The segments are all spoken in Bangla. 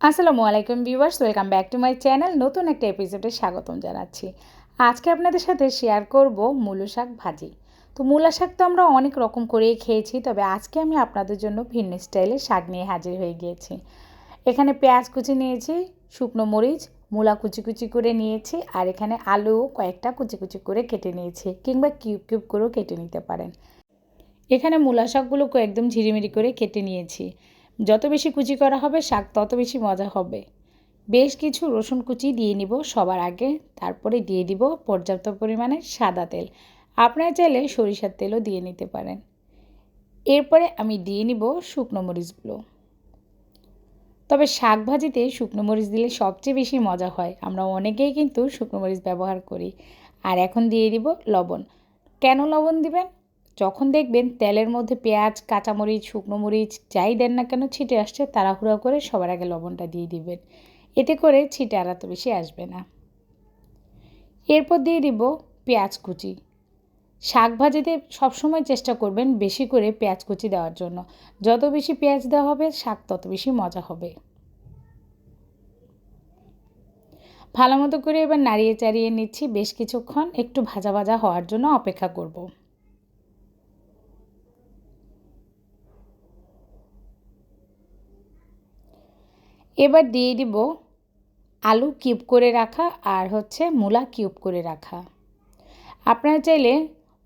আসসালামু আলাইকুম viewers, welcome back to my channel. নতুন একটা এপিসোডে স্বাগতম জানাচ্ছি। আজকে আপনাদের সাথে শেয়ার করব মূলো শাক ভাজি। তো মূলা শাক তো আমরা অনেক রকম করেই খেয়েছি, তবে আজকে আমি আপনাদের জন্য ভিন্ন স্টাইলে শাক নিয়ে হাজির হয়ে গিয়েছি। এখানে পেঁয়াজ কুচি নিয়েছি, শুকনো মরিচ, মূলা কুচি কুচি করে নিয়েছি, আর এখানে আলু কয়েকটা কুচি কুচি করে কেটে নিয়েছি, কিংবা কিউব কিউব করেও কেটে নিতে পারেন। এখানে মূলা শাকগুলোকে একদম ঝিরিমিরি করে কেটে নিয়েছি। যত বেশি কুচি করা হবে শাক, তত বেশি মজা হবে। বেশ কিছু রসুন কুচি দিয়ে নিব সবার আগে, তারপরে দিয়ে দিব পর্যাপ্ত পরিমাণে সাদা তেল। আপনারা চাইলে সরিষার তেলও দিয়ে নিতে পারেন। এরপরে আমি দিয়ে নিব শুকনো মরিচগুলো। তবে শাক ভাজিতে শুকনো মরিচ দিলে সবচেয়ে বেশি মজা হয়। আমরা অনেকেই কিন্তু শুকনো মরিচ ব্যবহার করি। আর এখন দিয়ে দিব লবণ। কেন লবণ দিবেন? যখন দেখবেন তেলের মধ্যে পেঁয়াজ, কাঁচামরিচ, শুকনো মরিচ যাই দেন না কেন ছিটে আসছে, তাড়াহুড়া করে সবার আগে লবণটা দিয়ে দিবেন। এতে করে ছিটে আর এত বেশি আসবে না। এরপর দিয়ে দিব পেঁয়াজ কুচি। শাক ভাজিতে সবসময় চেষ্টা করবেন বেশি করে পেঁয়াজ কুচি দেওয়ার জন্য। যত বেশি পেঁয়াজ দেওয়া হবে, শাক তত বেশি মজা হবে। ভালো মতো করে এবার নাড়িয়ে চাড়িয়ে নিচ্ছি। বেশ কিছুক্ষণ একটু ভাজা ভাজা হওয়ার জন্য অপেক্ষা করব। এবার দিয়ে দিব আলু কিউব করে রাখা আর হচ্ছে মূলা কিউব করে রাখা। আপনারা চাইলে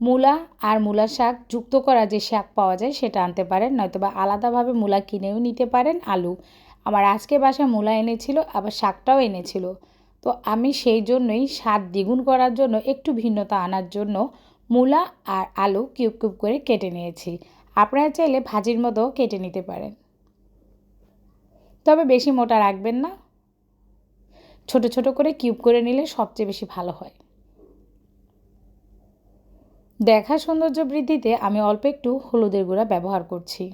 মূলা আর মূলা শাক যুক্ত করা যে শাক পাওয়া যায় সেটা আনতে পারেন নয়তো বা আলাদাভাবে মূলা কিনেও নিতে পারেন আলু। আমার আজকে বাসায় মূলা এনেছিল, আবার শাকটাও এনেছিল। তো আমি সেই জন্যই স্বাদ দ্বিগুণ করার জন্য, একটু ভিন্নতা আনার জন্য মূলা আর আলু কিউব কিউব করে কেটে নিয়েছি। আপনারা চাইলে ভাজির মতো কেটে নিতে পারেন। তবে বেশি মোটা রাখবেন না। ছোট ছোট করে কিউব করে নিলে সবচেয়ে বেশি ভালো হয়। দেখা সৌন্দর্য বৃদ্ধিতে আমি অল্প একটু হলুদের গুঁড়া ব্যবহার করছি।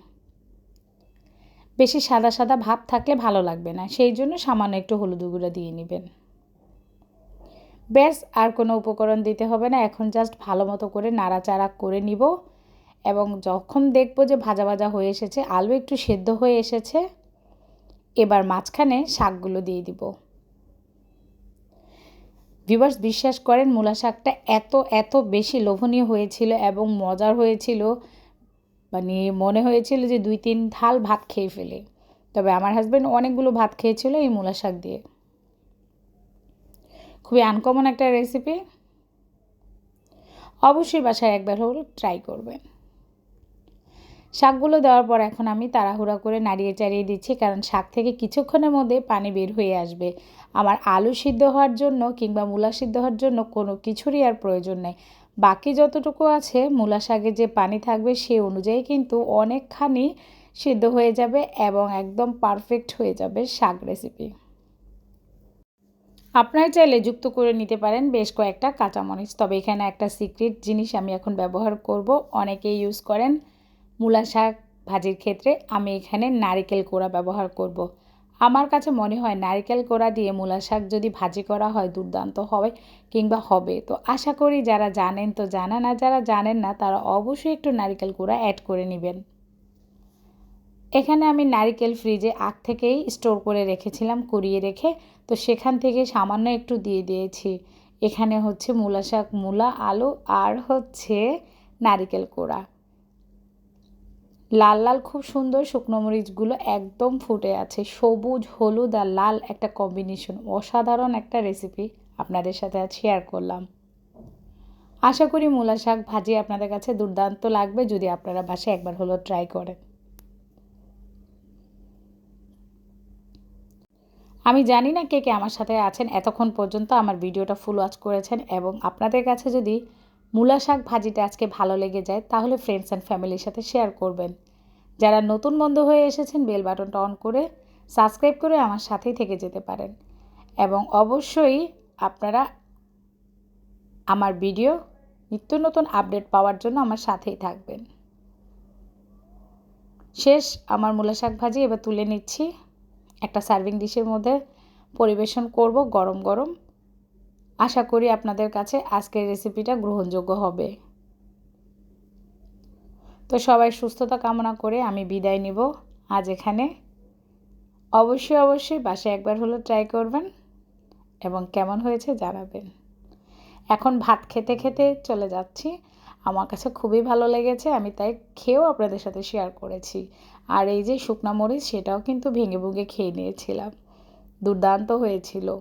বেশি সাদা সাদা ভাব থাকলে ভালো লাগবে না, সেই জন্য সামান্য একটু হলুদের গুঁড়া দিয়ে নেবেন। ব্যাস, আর কোনো উপকরণ দিতে হবে না, এখন জাস্ট ভালো মতো করে নাড়াচাড়া করে নিব। এবং যখন দেখব যে ভাজা ভাজা হয়ে এসেছে, আলু একটু সেদ্ধ হয়ে এসেছে এবার মাঝখানে শাকগুলো দিয়ে দিব। ভিভার্স বিশ্বাস করেন, মূলা শাকটা এত এত বেশি লোভনীয় হয়েছিল এবং মজার হয়েছিল। মানে মনে হয়েছিল যে দুই, তিন থাল ভাত খেয়ে ফেলে। তবে আমার হাজব্যান্ড অনেকগুলো ভাত খেয়েছিল এই মূলা শাক দিয়ে। খুবই আনকমন একটা রেসিপি অবশ্যই বাসায় একবার হল ট্রাই করবেন। শাকগুলো দেওয়ার পর এখন আমি তাড়াহুড়া করে নাড়িয়ে চাড়িয়ে দিচ্ছি, কারণ শাক থেকে কিছুক্ষণের মধ্যে পানি বের হয়ে আসবে। আমার আলু সিদ্ধ হওয়ার জন্য কিংবা মূলা সিদ্ধ হওয়ার জন্য কোনো কিছুরই আর প্রয়োজন নেই। বাকি যতটুকু আছে, মূলা শাকে যে পানি থাকবে সে অনুযায়ী কিন্তু অনেকখানি সিদ্ধ হয়ে যাবে এবং একদম পারফেক্ট হয়ে যাবে শাক রেসিপি আপনারা চাইলে যুক্ত করে নিতে পারেন বেশ কয়েকটা কাঁচামরিচ, তবে এখানে একটা সিক্রেট জিনিস আমি এখন ব্যবহার করব, অনেকেই ইউজ করেন। মূলা শাক ভাজির ক্ষেত্রে আমি এখানে নারিকেল কোড়া ব্যবহার করব। আমার কাছে মনে হয় নারিকেল কোড়া দিয়ে মূলা শাক যদি ভাজি করা হয় দুর্দান্ত হবে কিংবা হবে। তো আশা করি যারা জানেন তো জানা, না যারা জানেন না তারা অবশ্যই একটু নারিকেল কোড়া অ্যাড করে নেবেন। এখানে আমি নারিকেল ফ্রিজে আগ থেকেই স্টোর করে রেখেছিলাম কুড়িয়ে রেখে। তো সেখান থেকে সামান্য একটু দিয়ে দিয়েছি। এখানে হচ্ছে মূলা শাক, মূলা, আলু আর হচ্ছে নারিকেল কোড়া। লাল লাল খুব সুন্দর শুকনো মরিচগুলো একদম ফুটে আছে। সবুজ, হলুদ আর লাল একটা কম্বিনেশন অসাধারণ একটা রেসিপি আপনাদের সাথে আজ শেয়ার করলাম। আশা করি মূলা শাক ভাজি আপনাদের কাছে দুর্দান্ত লাগবে যদি আপনারা বাসে একবার হলো ট্রাই করেন। আমি জানি না কে কে আমার সাথে আছেন, এতক্ষণ পর্যন্ত আমার ভিডিওটা ফুল ওয়াচ করেছেন এবং আপনাদের কাছে যদি মূলা শাক ভাজিটা আজকে ভালো লেগে যায়, তাহলে ফ্রেন্ডস অ্যান্ড ফ্যামিলির সাথে শেয়ার করবেন। যারা নতুন বন্ধু হয়ে এসেছেন বেল বাটনটা অন করে সাবস্ক্রাইব করে আমার সাথেই থেকে যেতে পারেন। এবং অবশ্যই আপনারা আমার ভিডিও নিত্য নতুন আপডেট পাওয়ার জন্য আমার সাথেই থাকবেন। শেষ আমার মূলা শাক ভাজি এবার তুলে নিচ্ছি। একটা সার্ভিং ডিশের মধ্যে পরিবেশন করব গরম গরম। আশা করি আপনাদের কাছে আজকের রেসিপিটা গ্রহণযোগ্য হবে। তো সবাই সুস্থতা কামনা করে আমি বিদায় নিব। আজ এখানে। অবশ্যই অবশ্যই বাসায় একবার হলো ট্রাই করবেন এবং কেমন হয়েছে জানাবেন। এখন ভাত খেতে খেতে চলে যাচ্ছি। আমার কাছে খুবই ভালো লেগেছে, আমি তাই খেয়েও আপনাদের সাথে শেয়ার করেছি। আর এই যে শুকনা মরিচ, সেটাও কিন্তু ভেঙে ভুঙে খেয়ে নিয়েছিলাম। দুর্দান্ত হয়েছিল।